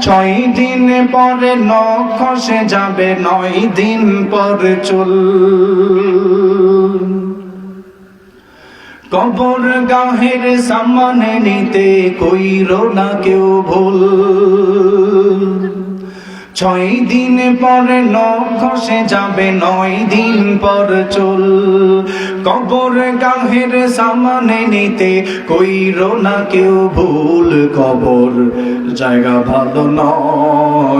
ছয় দিন পরে নখ খসে যাবে, নয় দিন পর চুল। কবর গাহের সামনে নিতে কইর না কেউ ভুল। ছয় দিন পর নখ যাবে, নয় দিন পর চল। কবর গাহের সামানে নিতে কইর না কেউ ভুল কবর। জায়গা ভালো নয়।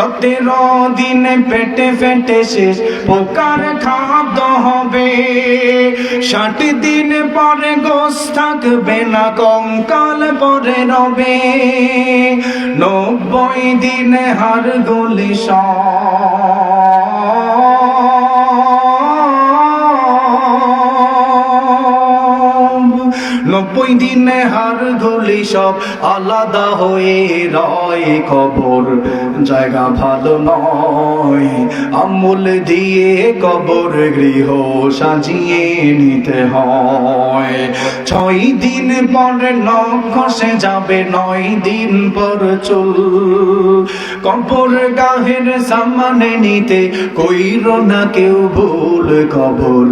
সতেরো দিনে পেটে ফেটে শেষ, পোকার খাদ্য হবে। ষাট দিন পরে গোস থাকবে না, কঙ্কাল পরে রবে। নব্বই দিনে হার গলি সব। নব্বই দিনে হার গলি সব আলাদা হয়ে রয় কবর। জায়গা ভালো নয়, আমূল দিয়ে কবর গৃহ সাজিয়ে নিতে হয়। ছয় দিন পরে নখ যাবে, নয় দিন পর চুল। কবর গাহের সামানে নিতে কইর না কেউ ভুল কবর।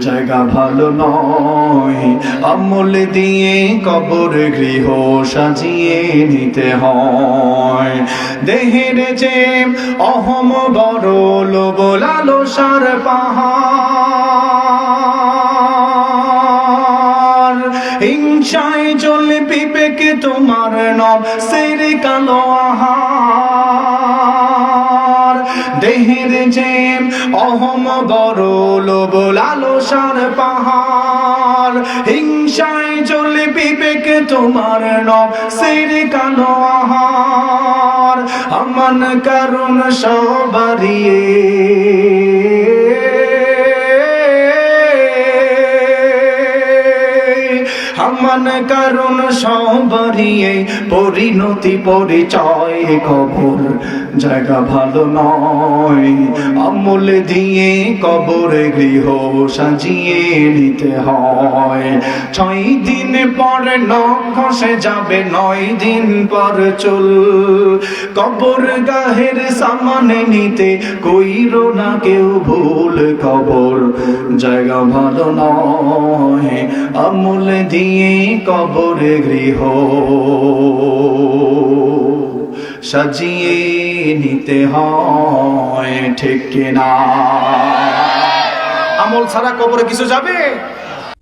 জায়গা ভালো নয়, আমল দিয়ে কবর গৃহ সাজিয়ে নিতে হয়। দেহের যে অহম বড় লোব লালসার পাহাড় চলে বিবেকে তোমার নব সের কালো আহার। দেহের যে অহম বড় লোব লালসার পাহাড়। হিংসায় চলে বিবেকে তোমার নব সের কালো আহার। আমান কারণ সবারিয়ে। আমান কারণ সবারিয়ে পরিণতি পরিচয় কবর। জায়গা ভালো নয়, আমল দিয়ে কবর গৃহ সাজিয়ে নিতে হয়। ছয় দিন পরে নখ যাবে, নয় দিন পর চুল। কবর গাহের সামানে নিতে কইর না কেউ ভুল কবর। জায়গা ভালো নয়, আমল দিয়ে কবর গৃহ। সাজিয়ে নিতে হয় ঠিক না আমল ছাড়া কবরে কিছু যাবে?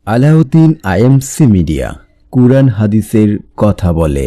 আলাউদ্দিন আইএমসি মিডিয়া, কুরআন হাদিসের কথা বলে।